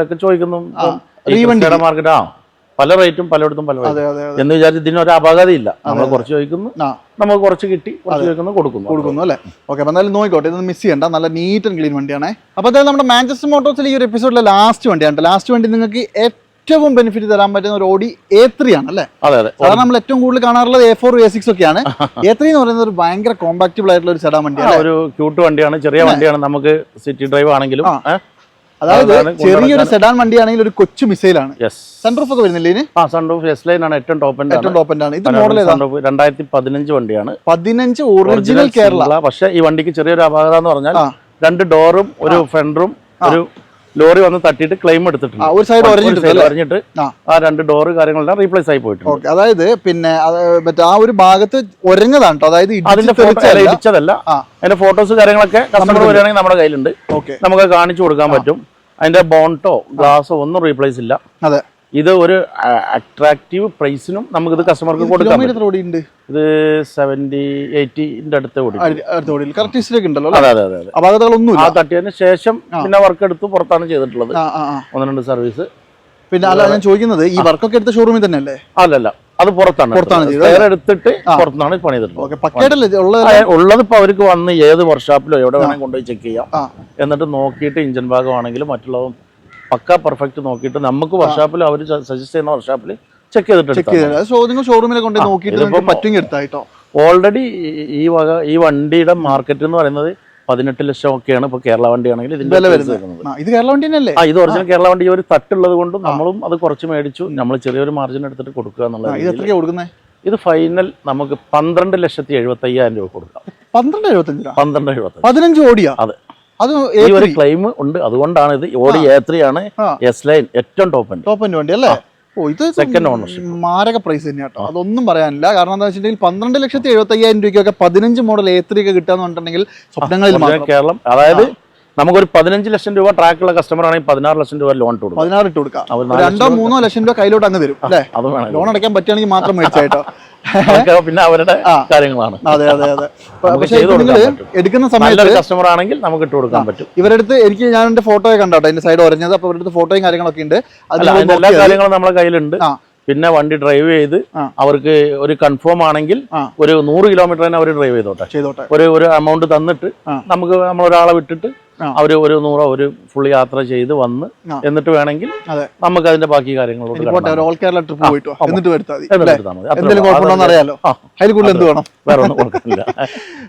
ലക്ഷം ചോദിക്കുന്നു. മാർക്കറ്റ് ആ. പല റേറ്റും പലയിടത്തും പല റേറ്റും. എന്ന് വിചാരിച്ച് ഇതിനൊരു അപാകതയില്ല. നമ്മൾ കുറച്ച് ചോദിക്കുന്നു നമുക്ക് കുറച്ച് കിട്ടി കുറച്ച് ചോദിക്കുന്നു കൊടുക്കുന്നു. കൊടുക്കുന്നു അല്ലേ? ഓക്കെ അപ്പോൾ എന്തായാലും നോക്കിക്കോട്ടെ ഇത് മിസ് ചെയ്യണ്ട. നല്ല നീറ്റ് ആൻഡ് ക്ലീൻ വണ്ടിയാണേ. അപ്പോൾ എന്തായാലും നമ്മുടെ മാഞ്ചസ്റ്റർ മോട്ടോഴ്സിൽ ഈ ഒരു എപ്പിസോഡിലെ ലാസ്റ്റ് വണ്ടിയാണ് ലാസ്റ്റ് വണ്ടി നിങ്ങൾക്ക് ഏറ്റവും ബെനിഫിറ്റ് തരാൻ പറ്റുന്ന ഒരു ഓടി എ ത്രീ ആണ് അല്ലേ? അതെ അതെ. സാധാരണ നമ്മൾ ഏറ്റവും കൂടുതൽ കാണാറുള്ളത് എ ഫോർ എ സിക്സ് ഒക്കെയാണ് എ ത്രീ എന്ന് പറയുന്നത് ഒരു ഭയങ്കര കോമ്പാക്റ്റബിൾ ആയിട്ടുള്ള ഒരു സെഡാൻ വണ്ടിയാണ് ഒരു ക്യൂട്ട് വണ്ടിയാണ് ചെറിയ വണ്ടിയാണ്. നമുക്ക് സിറ്റി ഡ്രൈവ് ആണെങ്കിലും. അതായത് ചെറിയൊരു സെഡാൻ വണ്ടിയാണെങ്കിൽ ഒരു കൊച്ചു മിസൈലാണ്. സൺറൂഫ് ഒക്കെ വരുന്നില്ലേ ഇതിന്? ആ സൺറൂഫ് എസ് ലൈൻ ആണ് ഏറ്റവും ടോപ്പ് ഏറ്റവും ടോപ്പ് ആണ്. ഇത് മോഡൽ രണ്ടായിരത്തി പതിനഞ്ച് വണ്ടിയാണ്. പതിനഞ്ച് ഒറിജിനൽ കേരള പക്ഷെ ഈ വണ്ടിക്ക് ചെറിയൊരു അപാകത എന്ന് പറഞ്ഞാൽ രണ്ട് ഡോറും ഒരു ഫെൻഡറും ഒരു ലോറി വന്ന് തട്ടിയിട്ട് ക്ലെയിം എടുത്തിട്ടുണ്ട്. ഒരു സൈഡ് ഒരഞ്ഞിട്ട് ആ. രണ്ട് ഡോറ് കാര്യങ്ങളെല്ലാം റീപ്ലേസ് ആയി പോയിട്ടുണ്ട്. ഓക്കെ അതായത് പിന്നെ മറ്റേ ആ ഒരു ഭാഗത്ത് ഒരഞ്ഞതാണ് കേട്ടോ അതായത് അതിന്റെ ഇടിച്ചതല്ല. അതിന്റെ ഫോട്ടോസ് കാര്യങ്ങളൊക്കെ കസ്റ്റമർ വരികയാണെങ്കിൽ നമ്മുടെ കയ്യിലുണ്ട്. ഓക്കെ നമുക്ക് കാണിച്ചു കൊടുക്കാൻ പറ്റും. അതിന്റെ ബോണ്ടോ ഗ്ലാസോ ഒന്നും റീപ്ലേസ് ഇല്ല. അതെ. ഇത് ഒരു അട്രാക്റ്റീവ് പ്രൈസിനും നമുക്ക് ഇത് കസ്റ്റമർക്ക് കൊടുക്കാം ഇത് സെവന്റി എയ്റ്റിന്റെ അടുത്ത് ഓടി തട്ടിയതിന് ശേഷം പിന്നെ വർക്ക് എടുത്ത് പുറത്താണ് ചെയ്തിട്ടുള്ളത്. ഒന്ന് രണ്ട് സർവീസ് പിന്നെ അല്ല ഞാൻ ചോദിക്കുന്നത് ഈ വർക്കൊക്കെ എടുത്ത ഷോറൂമിൽ തന്നെ അല്ലേ അല്ലല്ല അത് പുറത്താണ് പുറത്താണ് എടുത്തിട്ട് പുറത്താണ് പണി ഉള്ളത് ഇപ്പൊ അവർക്ക് വന്ന് ഏത് വർക്ക്ഷോപ്പിലോ എവിടെ വേണമെങ്കിൽ കൊണ്ടുപോയി ചെക്ക് ചെയ്യാം. എന്നിട്ട് നോക്കിയിട്ട് ഇഞ്ചിൻ ഭാഗമാണെങ്കിലും മറ്റുള്ളതും പക്ക പെർഫെക്റ്റ് നോക്കിയിട്ട് നമുക്ക് വർക്ക്ഷോപ്പിൽ അവർ സജസ്റ്റ് ചെയ്യുന്ന വർക്ക്ഷോപ്പിൽ ചെക്ക് ചെയ്തിട്ടുണ്ട് ഷോറൂമിൽ കൊണ്ട് നോക്കിയിട്ട് എടുത്തായിട്ടോ ഓൾറെഡി ഈ വക ഈ വണ്ടിയുടെ മാർക്കറ്റ് എന്ന് പറയുന്നത് പതിനെട്ട് ലക്ഷം ഒക്കെയാണ് ഇപ്പൊ കേരള വണ്ടിയാണെങ്കിൽ ഇതിന്റെ വില വരുന്നത്. ഇത് കേരള വണ്ടി തന്നെയല്ലേ ആ ഇത് ഒറിജിനൽ കേരള വണ്ടി ഒരു തട്ടുള്ളത് കൊണ്ടും നമ്മളും അത് കുറച്ച് മേടിച്ചു. നമ്മൾ ചെറിയൊരു മാർജിൻ എടുത്തിട്ട് കൊടുക്കുക എന്നുള്ളത് ഇത് കൊടുക്കുന്നത് ഇത് ഫൈനൽ നമുക്ക് പന്ത്രണ്ട് ലക്ഷത്തി എഴുപത്തി അയ്യായിരം രൂപ കൊടുക്കാം. പന്ത്രണ്ട് എഴുപത്തഞ്ച് പന്ത്രണ്ട് എഴുപത്തി പതിനഞ്ച് ഓടിയാ? അതെ. അത് ഈ ഒരു ക്ലെയിം ഉണ്ട്. അതുകൊണ്ടാണ് ഇത് ഓടി എ ത്രീ ആണ് എസ് ലൈൻ ഏറ്റവും ടോപ്പ് ടോപ്പ് വണ്ടി അല്ലേ? ഓ ഇത് സെക്കൻഡ് ഓണർഷിപ്പ് മാരക പ്രൈസ് തന്നെയാണ് കേട്ടോ അതൊന്നും പറയാനില്ല. കാരണം എന്താ വെച്ചിട്ടുണ്ടെങ്കിൽ പന്ത്രണ്ട് ലക്ഷത്തി എഴുപത്തി അയ്യായിരം രൂപയ്ക്കൊക്കെ പതിനഞ്ച് മോഡൽ എ ത്രീ ഒക്കെ കിട്ടുക പറഞ്ഞിട്ടുണ്ടെങ്കിൽ സ്വപ്നങ്ങളിൽ കേരളം അതായത് നമുക്കൊരു പതിനഞ്ച് ലക്ഷം രൂപ ട്രാക്കുള്ള കസ്റ്റമർ ആണെങ്കിൽ പതിനാറ് ലക്ഷം രൂപ ലോൺ ഇട്ട് കൊടുക്കും. പതിനാറ് ഇട്ട് കൊടുക്കാം. രണ്ടോ മൂന്നോ ലക്ഷം രൂപ കയ്യിലോട്ട് അങ്ങ് തരും അല്ലേ? ലോൺ അടയ്ക്കാൻ പറ്റുകയാണെങ്കിൽ മാത്രം മേടിച്ചായിട്ടോ പിന്നെ അവരുടെ കാര്യങ്ങളാണ്. അതെ അതെ അതെ. പക്ഷേ നിങ്ങൾ എടുക്കുന്ന സമയത്ത് കസ്റ്റമർ ആണെങ്കിൽ നമുക്ക് ഇട്ട് കൊടുക്കാൻ പറ്റും. ഇവരുടെ അടുത്ത് എനിക്ക് ഞാൻ എന്റെ ഫോട്ടോ കണ്ടോ എന്റെ സൈഡ് ഒരഞ്ഞത് അപ്പൊ ഇവരുടെ ഫോട്ടോയും കാര്യങ്ങളൊക്കെ ഉണ്ട്. അത് അതിന്റെ എല്ലാ കാര്യങ്ങളും നമ്മുടെ കയ്യിലുണ്ട്. പിന്നെ വണ്ടി ഡ്രൈവ് ചെയ്ത് അവർക്ക് ഒരു കൺഫേം ആണെങ്കിൽ ഒരു നൂറ് കിലോമീറ്റർ തന്നെ അവർ ഡ്രൈവ് ചെയ്തോട്ടെ. ഒരു ഒരു എമൗണ്ട് തന്നിട്ട് നമുക്ക് നമ്മൾ ഒരാളെ വിട്ടിട്ട്. അവർ ഒരു നൂറോ ഒരു ഫുൾ യാത്ര ചെയ്ത് വന്ന് എന്നിട്ട് വേണമെങ്കിൽ നമുക്ക് അതിന്റെ ബാക്കി കാര്യങ്ങളോട് ഓൾ കേരള ട്രിപ്പ് പോയിട്ട് എന്നിട്ട് വരുത്താൽ മതി. അറിയാലോ. അതിൽ കൂടുതൽ എന്ത് വേണം? വേറെ ഒന്നും കൊടുക്കുന്നില്ല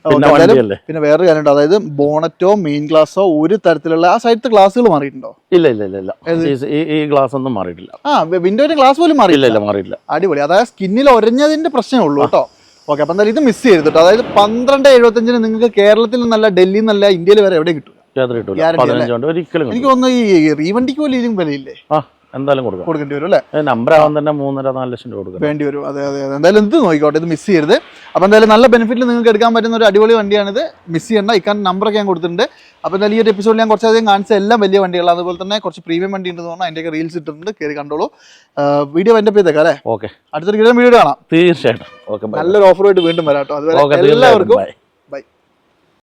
പിന്നെ വേറൊരു കാര്യമുണ്ട് അതായത് ബോണറ്റോ മെയിൻ ഗ്ലാസോ ഒരു തരത്തിലുള്ള ആ സൈഡത്തെ ഗ്ലാസ്സുകൾ മാറിയിട്ടുണ്ടോ? ഇല്ല ഇല്ല ഇല്ല ഇല്ല. ഈ- ഗ്ലാസ് ഒന്നും മാറിയിട്ടില്ല. ആ വിൻഡോയുടെ ഗ്ലാസ് പോലും മാറിയില്ല അടിപൊളി. അതായത് സ്കിന്നിൽ ഒരഞ്ഞതിന്റെ പ്രശ്നമേ ഉള്ളൂ കേട്ടോ. ഓക്കെ അപ്പൊ എന്തായാലും ഇത് മിസ് ചെയ്തിട്ടോ അതായത് പന്ത്രണ്ട് എഴുപത്തഞ്ചിന് നിങ്ങൾക്ക് കേരളത്തിൽ നിന്നല്ല ഡൽഹിയിൽ നിന്നല്ല ഇന്ത്യയിൽ വരെ എവിടെ കിട്ടും? യാത്ര കിട്ടൂല. Guarantee പതിനഞ്ച് ഒരിക്കലും എനിക്ക്. തോന്നുന്നു ഈ റീവണ്ടിക്ക് പോലും ഇതിനും വിലയില്ലേ? ആ എന്തായാലും കൊടുക്കാം. കൊടുക്കേണ്ടി വരും അല്ലേ? നമ്പർ ആവാൻ തന്നെ മൂന്നര നാല് ലക്ഷം രൂപ കൊടുക്കണം. വേണ്ടി വരും. അതെ അതെ അതെ. എന്തായാലും ഇത് നോക്കിക്കോട്ടെ ഇത് മിസ് ചെയ്യരുത്. അപ്പോൾ എന്തായാലും നല്ല ബെനിഫിറ്റിൽ നിങ്ങൾക്ക് എടുക്കാൻ പറ്റുന്ന ഒരു അടിപൊളി വണ്ടിയാണിത്. മിസ് ചെയ്യേണ്ട. ഇക്കാൻ നമ്പറൊക്കെ ഞാൻ കൊടുത്തിട്ടുണ്ട്. അപ്പോൾ എന്തായാലും ഈ ഒരു എപ്പിസോഡിൽ ഞാൻ കുറച്ചധികം കാണിച്ച എല്ലാം വലിയ വണ്ടികളാണ്. അതുപോലെ തന്നെ കുറച്ച് പ്രീമിയം വണ്ടി ഉണ്ടെന്ന് പറഞ്ഞാൽ അതിന്റെയൊക്കെ റീൽസ് ഇട്ടിട്ടുണ്ട്. കയറി കണ്ടോളൂ. വീഡിയോ എന്റെ ചെയ്തേക്കാം അല്ലേ? ഓക്കെ അടുത്തൊരു കിലോ വീഡിയോ കാണാം. തീർച്ചയായിട്ടും. ഓക്കെ നല്ലൊരു ഓഫറുമായിട്ട് വീണ്ടും വരാം കേട്ടോ. അതുവരെ എല്ലാവർക്കും